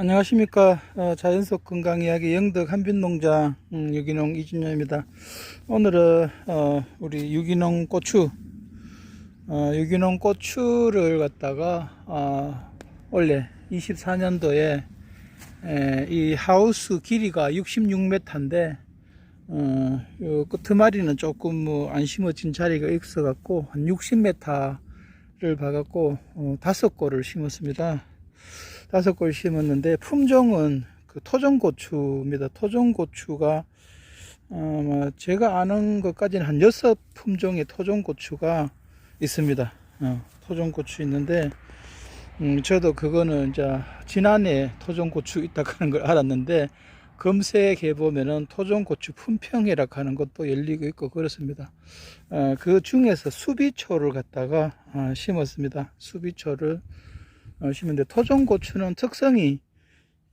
안녕하십니까. 어, 자연속 건강이야기 영덕 한빛농장 음, 유기농 이준영입니다. 오늘은 어, 우리 유기농 고추 어, 유기농 고추를 갖다가 어, 원래 24년도에 이 하우스 길이가 66m인데 어, 요 끄트마리는 조금 뭐안 심어진 자리가 있어 갖고 한 60m를 봐갖고 어, 다섯 골을 심었습니다 다섯 골 심었는데 품종은 그 토종고추입니다. 토종고추가 어, 제가 아는 것까지는 한 여섯 품종의 토종고추가 있습니다. 어, 토종고추 있는데 음, 저도 그거는 이제 지난해 토종고추 있다고 하는 걸 알았는데 검색해 보면은 토종고추 품평이라 하는 것도 열리고 있고 그렇습니다. 어, 그 중에서 수비초를 갖다가 어, 심었습니다. 수비초를 어, 심는데 토종고추는 특성이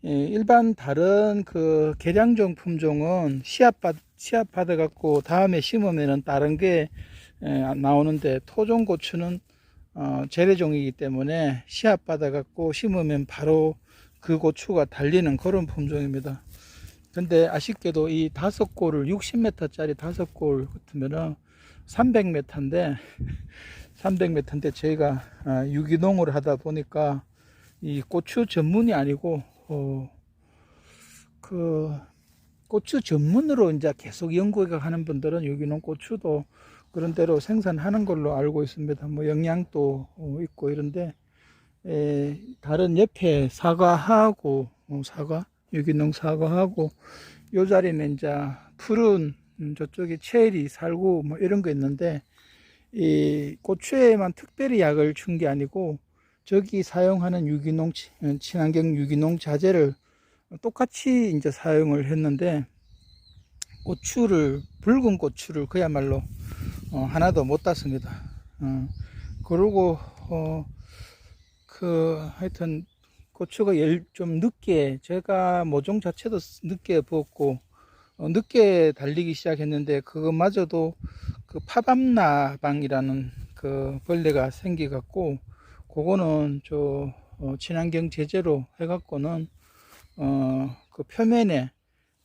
예, 일반 다른 그 개량종 품종은 씨앗 받 씨앗 받아 갖고 다음에 심으면은 다른 게 예, 나오는데 토종 고추는 어, 재래종이기 때문에 씨앗 받아 갖고 심으면 바로 그 고추가 달리는 그런 품종입니다. 근데 아쉽게도 이 다섯 골을 60m짜리 다섯 골 같으면은 300m인데 300m인데 저희가 아, 유기농을 하다 보니까 이 고추 전문이 아니고 어, 그 고추 전문으로 이제 계속 연구해 하는 분들은 유기농 고추도 그런 대로 생산하는 걸로 알고 있습니다. 뭐 영양도 어, 있고 이런데 에, 다른 옆에 사과하고 어, 사과 유기농 사과하고 요 자리는 이제 푸른 음, 저쪽에 체리 살구 뭐 이런 거 있는데 이 고추에만 특별히 약을 준 게 아니고 저기 사용하는 유기농 친- 친환경 유기농 자재를 똑같이 이제 사용을 했는데 고추를 붉은 고추를 그야말로 어, 하나도 못 땄습니다. 어, 그리고 어, 그 하여튼 고추가 열, 좀 늦게 제가 모종 자체도 늦게 부었고 어, 늦게 달리기 시작했는데 그것마저도 그 파밤나방이라는 그 벌레가 생겨갖고 그거는 저 어, 친환경 제재로 해갖고는 어, 그 표면에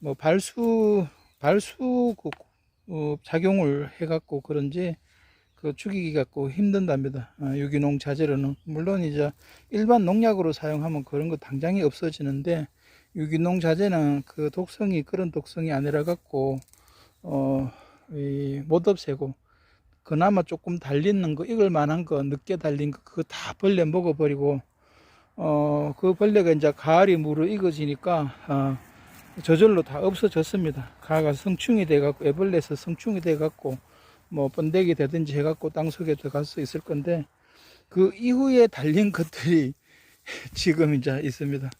뭐 발수 발수 그, 어, 작용을 해갖고 그런지 그 죽이기 갖고 힘든답니다. 아, 유기농 자재로는 물론 이제 일반 농약으로 사용하면 그런 거 당장이 없어지는데 유기농 자재는 그 독성이 그런 독성이 아니라 갖고 어 못 없애고 그나마 조금 달리는 거 익을 만한 거 늦게 달린 거 그거 다 벌레 먹어버리고 어 그 벌레가 이제 가을이 무르 익어지니까 어, 저절로 다 없어졌습니다. 가가 성충이 돼갖고 애벌레에서 성충이 돼갖고 뭐 번데기 되든지 해갖고 땅속에 들어갈 수 있을 건데 그 이후에 달린 것들이 지금 이제 있습니다.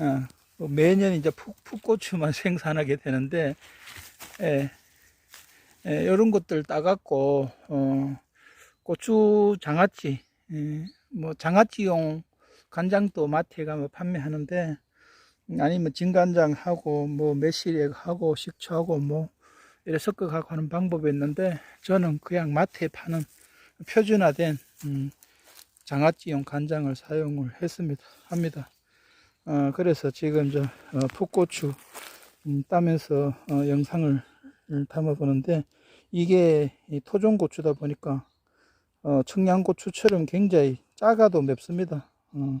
어, 뭐 매년 이제 푹, 풋고추만 생산하게 되는데 예, 예, 이런 것들 따갖고 어, 고추 장아찌 예, 뭐 장아찌용 간장도 마트에 가면 판매하는데 음, 아니면 진간장하고 뭐 매실액하고 식초하고 뭐 이래 섞어갖고 하는 방법이 있는데 저는 그냥 마트에 파는 표준화된 음, 장아찌용 간장을 사용을 했습니다 합니다. 어, 그래서 지금 저 어, 풋고추 음, 따면서 어, 영상을 담아 보는데 이게 이 토종 고추다 보니까 어, 청양고추처럼 굉장히 작아도 맵습니다 어,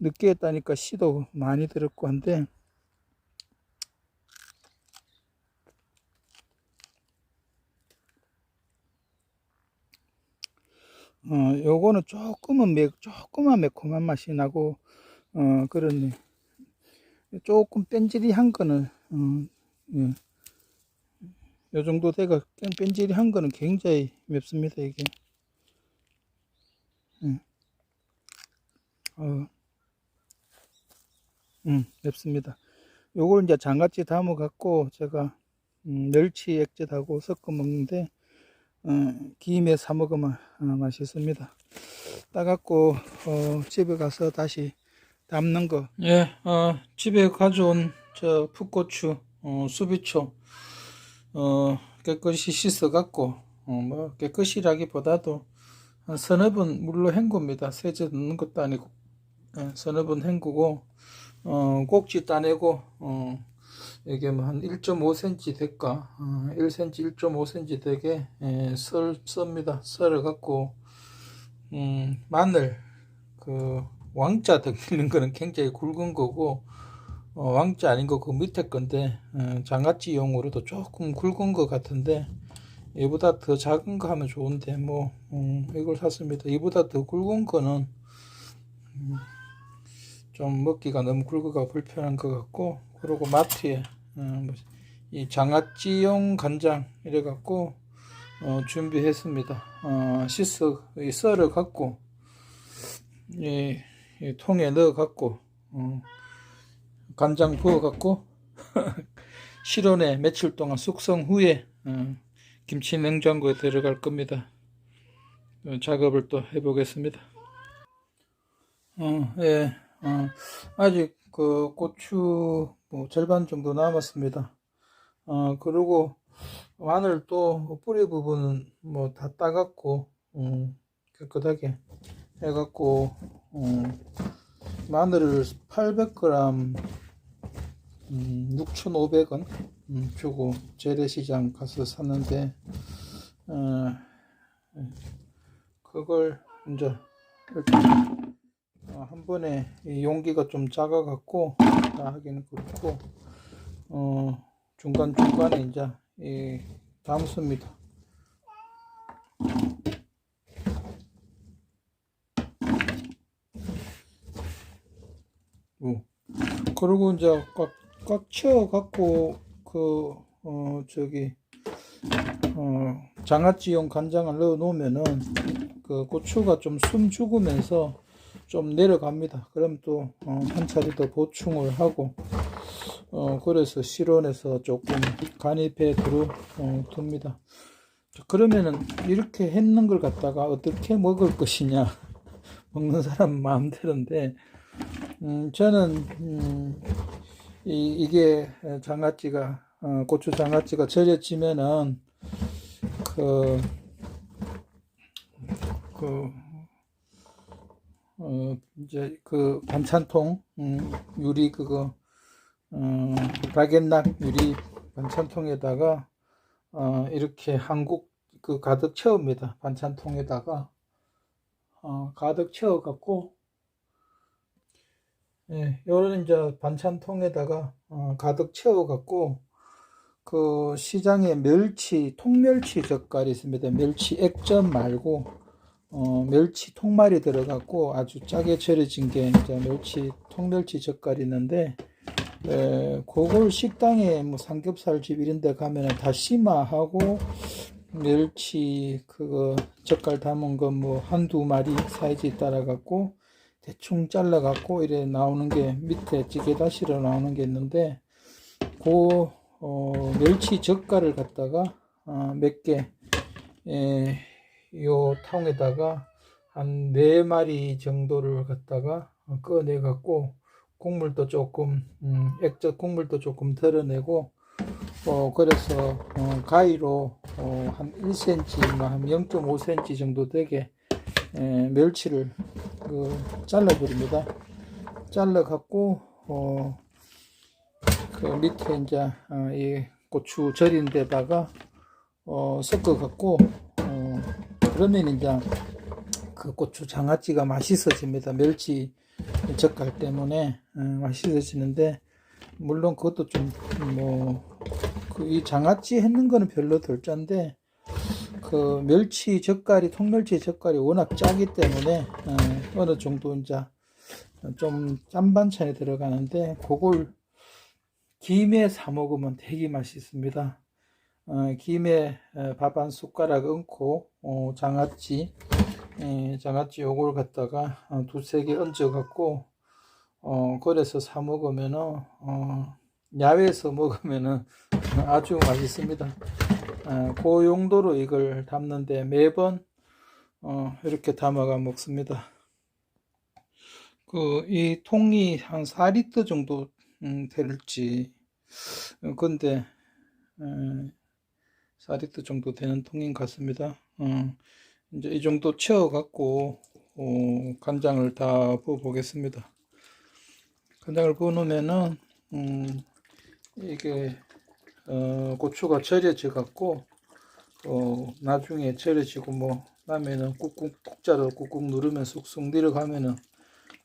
늦게 했다니까 씨도 많이 들었고 한데 어, 요거는 조금은 매, 조금만 매콤한 맛이 나고, 어, 그러네. 조금 뺀질이한 거는, 어, 예. 요 정도 돼가 뺀질이한 거는 굉장히 맵습니다, 이게. 예. 어, 음, 맵습니다. 요걸 이제 장아찌 담아 갖고 제가, 음, 멸치 액젓하고 섞어 먹는데, 어, 김에 사 먹으면 어, 맛있습니다. 따갖고 어, 집에 가서 다시 담는 거. 예, 어, 집에 가져온 저 풋고추, 어, 수비초, 어, 깨끗이 씻어갖고 어, 뭐 깨끗이라기보다도 한 서너 번 물로 헹굽니다. 세제 넣는 것도 아니고 예, 서너 번 헹구고 어, 꼭지 따내고, 어, 이게 뭐 한 1.5cm 될까? 어, 1cm, 1.5cm 되게, 예, 썰, 썹니다. 썰어갖고, 음, 마늘, 그, 왕자 등기는 거는 굉장히 굵은 거고, 어, 왕자 아닌 거 그 밑에 건데, 어, 장아찌용으로도 조금 굵은 거 같은데, 얘보다 더 작은 거 하면 좋은데, 뭐, 음, 이걸 샀습니다. 이보다 더 굵은 거는, 음, 좀 먹기가 너무 굵어가 불편한 것 같고 그리고 마트에 어, 뭐, 이 장아찌용 간장 이래 갖고 어, 준비했습니다. 어, 씻어 이 썰어 갖고 이, 이 통에 넣어 갖고 어, 간장 부어 갖고 실온에 며칠 동안 숙성 후에 어, 김치 냉장고에 들어갈 겁니다. 어, 작업을 또 해보겠습니다. 어, 예. 어, 아직 그 고추 뭐 절반 정도 남았습니다. 어, 그리고 마늘 또 뿌리 부분은 뭐 다 따갖고, 음, 깨끗하게 해갖고, 음, 마늘을 800g, 음, 6,500원 음, 주고 재래시장 가서 샀는데, 어, 그걸 이제 어, 한 번에 이 용기가 좀 작아 갖고 다 하기는 그렇고 어 중간 중간에 이제 이 담습니다. 오. 그리고 이제 꽉 꽉 채워 갖고 그 어 저기 어 장아찌용 간장을 넣어 놓으면은 그 고추가 좀 숨 죽으면서 좀 내려갑니다. 그럼 또 어, 한 차례 더 보충을 하고 어, 그래서 실온에서 조금 간입해 두루 어, 둡니다. 자, 그러면은 이렇게 했는 걸 갖다가 어떻게 먹을 것이냐 먹는 사람 마음대로인데 음, 저는 음, 이, 이게 장아찌가 어, 고추 장아찌가 절여지면은 그, 그 어, 이제 그 반찬통, 음, 유리 그거, 어, 바겐락 유리 반찬통에다가, 어, 이렇게 한국 그 가득 채웁니다. 반찬통에다가, 어, 가득 채워 갖고, 예, 요런 이제 반찬통에다가, 어, 가득 채워갖고, 그 시장에 멸치, 통멸치 젓갈이 있습니다. 멸치 액젓 말고, 어, 멸치 통말이 들어갔고 아주 짜게 절여진 게 이제 멸치 통멸치 젓갈이 있는데 에, 그걸 식당에 뭐 삼겹살 집 이런 데 가면은 다시마하고 멸치 그거 젓갈 담은 거 뭐 한두 마리 사이즈 따라 갖고 대충 잘라 갖고 이래 나오는 게 밑에 찌개 다시로 나오는 게 있는데 그 어, 멸치 젓갈을 갖다가 어, 몇개 요 통에다가 한 네 마리 정도를 갖다가 꺼내 갖고 국물도 조금 음, 액젓 국물도 조금 덜어내고 어 그래서 어, 가위로 어, 한 1cm 한 0.5cm 정도 되게 에, 멸치를 그 잘라 버립니다 잘라 갖고 어, 그 밑에 이제 어, 이 고추 절인 데다가 어, 섞어 갖고 어, 그러면 이제 그 고추 장아찌가 맛있어집니다. 멸치 젓갈 때문에 어, 맛있어지는데 물론 그것도 좀 뭐 그 이 장아찌 했는 거는 별로 덜 짠데 그 멸치 젓갈이 통멸치 젓갈이 워낙 짜기 때문에 어, 느 정도 이제 좀 짠 반찬에 들어가는데 그걸 김에 사 먹으면 되게 맛있습니다. 어, 김에 밥 한 숟가락 얹고 어, 장아찌 에, 장아찌 요걸 갖다가 어, 두세 개 얹어 갖고 어, 그래서 사 먹으면은 어, 야외에서 먹으면은 아주 맛있습니다. 어, 그 용도로 이걸 담는데 매번 어, 이렇게 담아가 먹습니다. 그 이 통이 한 4리터 정도 음, 될지 어, 근데 에, 4리터 정도 되는 통인 같습니다. 어, 이제 이 정도 채워 갖고 어, 간장을 다 부어 보겠습니다. 간장을 부어 놓으면은 음, 이게 어, 고추가 절여져 갖고 어, 나중에 절여지고 뭐 라면은 꾹꾹 톡자로 꾹꾹 누르면 쑥쑥 내려가면은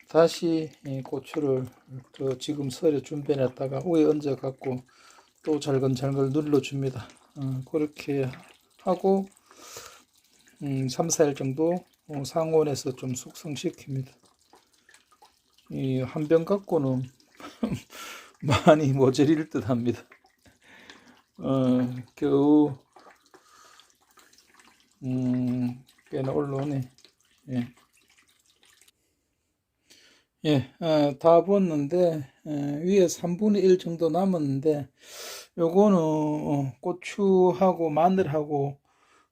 다시 이 고추를 그 지금 썰에 준비해 놨다가 위에 얹어 갖고 또 잘근잘근 눌러 줍니다. 어, 그렇게 하고 음, 3, 4일 정도 어, 상온에서 좀 숙성시킵니다. 이 한 병 갖고는 많이 모자릴 듯 합니다. 어, 겨우 음, 꽤나 올라오네. 예. 예, 어, 다 부었는데 에, 위에 3분의 1 정도 남았는데 요거는 어, 고추하고 마늘하고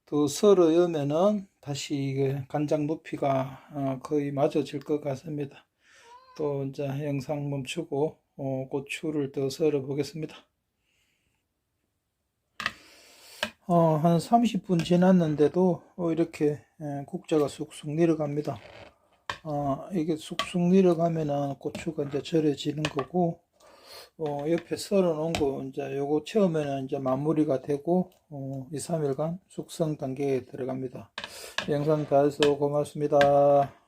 더 썰어 여면은 다시 이게 간장 높이가 어, 거의 맞아질 것 같습니다. 또 이제 영상 멈추고 어, 고추를 더 썰어 보겠습니다. 어, 한 30분 지났는데도 어, 이렇게 에, 국자가 쑥쑥 내려갑니다. 어, 이게 쑥쑥 내려가면은 고추가 이제 절여지는 거고, 어, 옆에 썰어 놓은 거, 이제 요거 채우면은 이제 마무리가 되고, 어, 2, 3일간 숙성 단계에 들어갑니다. 영상 봐주셔서 고맙습니다.